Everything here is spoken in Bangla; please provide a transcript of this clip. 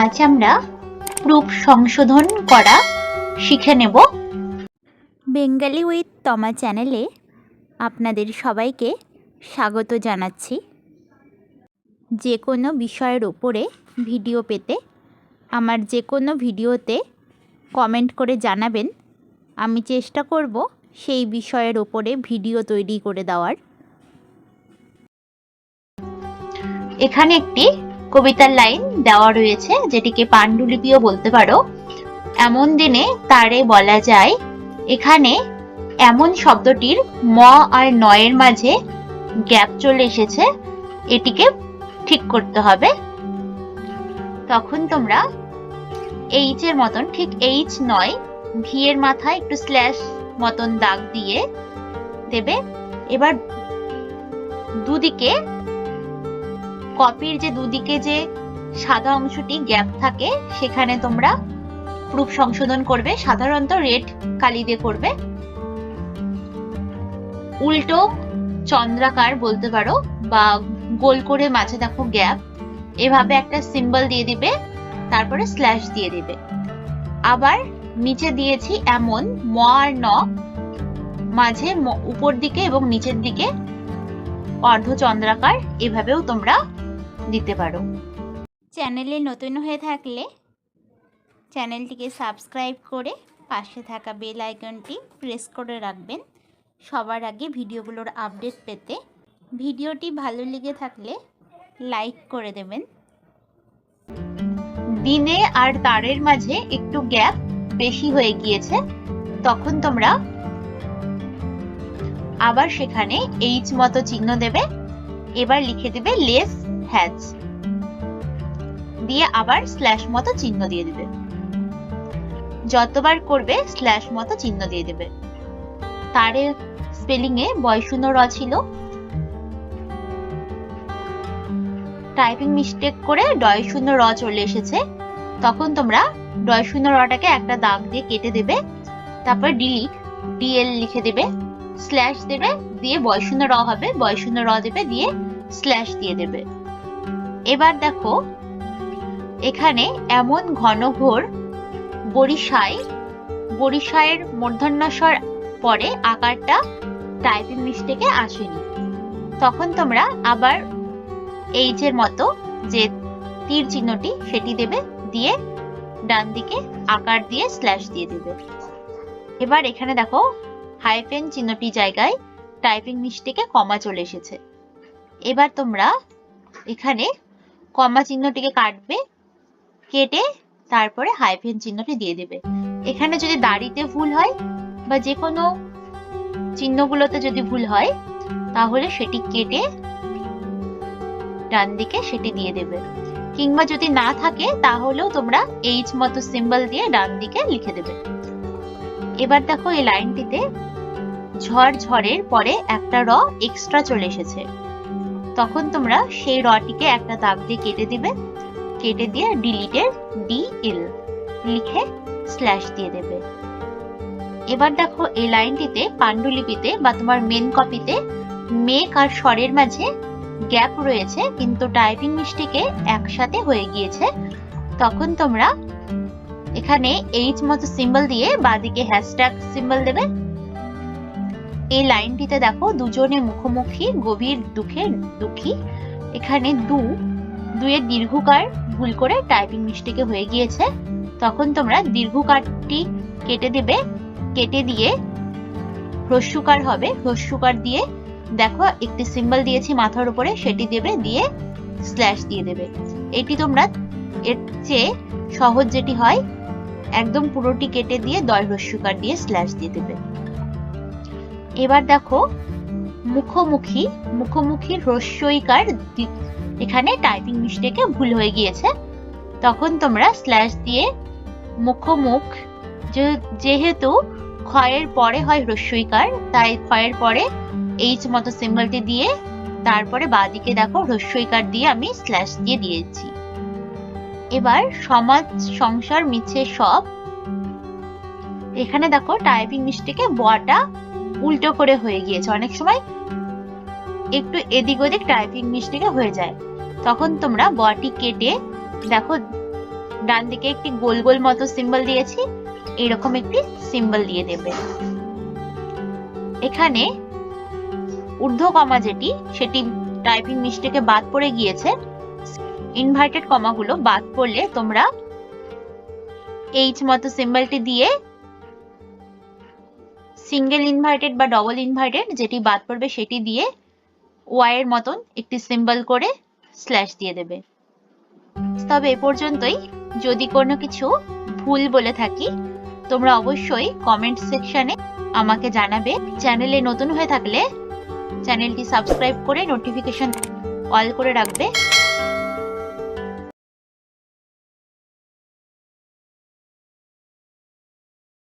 আজ আমরা প্রুফ সংশোধন করা শিখে নেব। বেঙ্গালি উইথ তমা চ্যানেলে আপনাদের সবাইকে স্বাগত জানাচ্ছি। যে কোনো বিষয়ের ওপরে ভিডিও পেতে আমার যে কোনো ভিডিওতে কমেন্ট করে জানাবেন। আমি চেষ্টা করব সেই বিষয়ের ওপরে ভিডিও তৈরি করে দেওয়ার। এখানে একটি কবিতার লাইন দেওয়া রয়েছে, যেটিকে পাণ্ডুলিপিও বলতে পারো। এমন দিনে তারে বলা যায়, এখানে এমন শব্দটির ম আর নয়ের মাঝে গ্যাপ চলে এসেছে, এটিকে ঠিক করতে হবে। তখন তোমরা এইচ এর মতন, ঠিক এইচ নয় ভি এর মাথায় একটু স্ল্যাশ মতন দাগ দিয়ে দেবে। এবার দুদিকে কপির যে দুদিকে যে সাদা অংশটি গ্যাপ থাকে, সেখানে তোমরা প্রুফ সংশোধন করবে। সাধারণত রেড কালি দিয়ে করবে। উল্টো চন্দ্রাকার বলতে পারো বা গোল করে মাঝে দেখো গ্যাপ এভাবে একটা সিম্বল দিয়ে দিবে, তারপরে স্ল্যাশ দিয়ে দিবে। আবার নিচে দিয়েছি এমন ম আর ন মাঝে উপর দিকে এবং নিচের দিকে অর্ধচন্দ্রাকার, এভাবেও তোমরা দিতে পারো। চ্যানেলে নতুন হয়ে থাকলে চ্যানেলটিকে সাবস্ক্রাইব করে পাশে থাকা বেল আইকনটি প্রেস করে রাখবেন। সবার আগে ভিডিওগুলোর আপডেট পেতে ভিডিওটি ভালো লেগে থাকলে লাইক করে দেবেন। দিনে আর তারের মাঝে একটু গ্যাপ বেশি হয়ে গিয়েছে তখন তোমরা আবার সেখানে এইচ মতো চিহ্ন দেবে এবার লিখে দেবে লেস হ্যাজ দিয়ে আবার স্ল্যাশ মতো চিহ্ন দিয়ে দেবে। যতবার করবে স্ল্যাশ মতো চিহ্ন দিয়ে দেবে। তারের স্পেলিং এ বয়শূন্য র ছিল। টাইপিং মিস্টেক করে ডয় শূন্য র চলে এসেছে। তখন তোমরা ডয় শূন্য রটাকে একটা দাগ দিয়ে কেটে দেবে। তারপর ডিলিট ডিএল লিখে দেবে স্ল্যাশ দেবে, দিয়ে বয় শূন্য র হবে বয় শূন্য র দেবে, দিয়ে স্ল্যাশ দিয়ে দেবে। এবার দেখো, এখানে এমন ঘনঘোর বরিশায় বরিশায়ের মূর্ধন্যস্বর পরে আকারটা টাইপিং মিস্টেকে আসেনি। তখন তোমরা আবার এইচ এর মতো যে তীর চিহ্নটি সেটি দেবে, দিয়ে ডান দিকে আকার দিয়ে স্ল্যাশ দিয়ে দেবে। এবার এখানে দেখো, হাইফেন চিহ্নটি জায়গায় টাইপিং মিস্টেকে কমা চলে এসেছে। এবার তোমরা এখানে কমা চিহ্নটিকে কাটবে, কেটে তারপরে হাইফেন চিহ্নটি দিয়ে দেবে। এখানে যদি দাড়িতে ভুল হয় বা যে কোনো চিহ্নগুলোতে যদি ভুল হয়, তাহলে সেটি কেটে ডান দিকে সেটি দিয়ে দেবে। কিংবা যদি না থাকে, তাহলেও তোমরা এইচ মতো সিম্বল দিয়ে ডান দিকে লিখে দেবে। এবার দেখো এই লাইনটিতে ঝড় ঝড়ের পরে একটা র এক্সট্রা চলে এসেছে। তখন তোমরা সেই রটিকে একটা দাগ দিয়ে কেটে দিবে। কেটে দিয়ে ডিলিটের ডি এল লিখে স্ল্যাশ দিয়ে দেবে। এবার দেখো এই লাইনটিতে পাণ্ডুলিপিতে বা তোমার মেন কপিতে মেক আর স্বরের মাঝে গ্যাপ রয়েছে, কিন্তু টাইপিং মিস্টেকে একসাথে হয়ে গিয়েছে। তখন তোমরা এখানে এইচ মতো সিম্বল দিয়ে বাদিকে হ্যাশট্যাগ সিম্বল দেবে। এই লাইনটিতে দেখো দুজনে মুখোমুখি, গভীর দুঃখে দুঃখী। এখানে দু, দুয়ের দীর্ঘকার ভুল করে টাইপিং মিস্টেকে হয়ে গিয়েছে। তখন তোমরা দীর্ঘকারটি কেটে দেবে, কেটে দিয়ে হ্রস্বকার হবে, হ্রস্বকার দিয়ে দেখো একটি সিম্বল দিয়েছি মাথার উপরে, সেটি দেবে, দিয়ে স্ল্যাশ দিয়ে দেবে। এটি তোমরা এর চেয়ে সহজ যেটি হয়, একদম পুরোটি কেটে দিয়ে দয় হ্রস্বকার দিয়ে স্ল্যাশ দিয়ে দেবে। এবার দেখো মুখোমুখি মুখোমুখি হ্রস্বইকার এখানে টাইপিং মিস্টেকে ভুল হয়ে গিয়েছে। তখন তোমরা স্ল্যাশ দিয়ে মুখোমুখ যেহেতু ক্ষয়ের পরে হয় হ্রস্বইকার, তাই ক্ষয়ের পরে এইচ মতো সিম্বলটি দিয়ে তারপরে বাদিকে দেখো হ্রস্বইকার দিয়ে আমি স্ল্যাশ দিয়ে দিয়েছি। এবার সমাজ, সংসার মিছে সব। এখানে দেখো টাইপিং মিস্টেকে বটা উল্টো করে হয়ে গিয়েছে। অনেক সময় একটু এদিক ওদিক টাইপিং মিস্টেকে হয়ে যায়। তখন তোমরা বটি কেটে, দেখো ডান দিকে একটি গোল গোল মতো সিম্বল দিয়েছি, এরকম একটি সিম্বল দিয়ে দেবে। এখানে ঊর্ধ্ব কমা যেটি, সেটি টাইপিং মিস্টেকে বাদ পড়ে গিয়েছে। ইনভার্টেড কমাগুলো বাদ পড়লে তোমরা এইচ মতো সিম্বলটি দিয়ে সিঙ্গেল ইনভার্টেড বা ডবল ইনভার্টেড যেটি বাদ পড়বে সেটি দিয়ে ওয়াই এর মতন একটি সিম্বল করে স্ল্যাশ দিয়ে দেবে। তবে এ পর্যন্তই। যদি কোনো কিছু ভুল বলে থাকি, তোমরা অবশ্যই কমেন্ট সেকশনে আমাকে জানাবে। চ্যানেলে নতুন হয়ে থাকলে চ্যানেলটি সাবস্ক্রাইব করে নোটিফিকেশন অল করে রাখবে।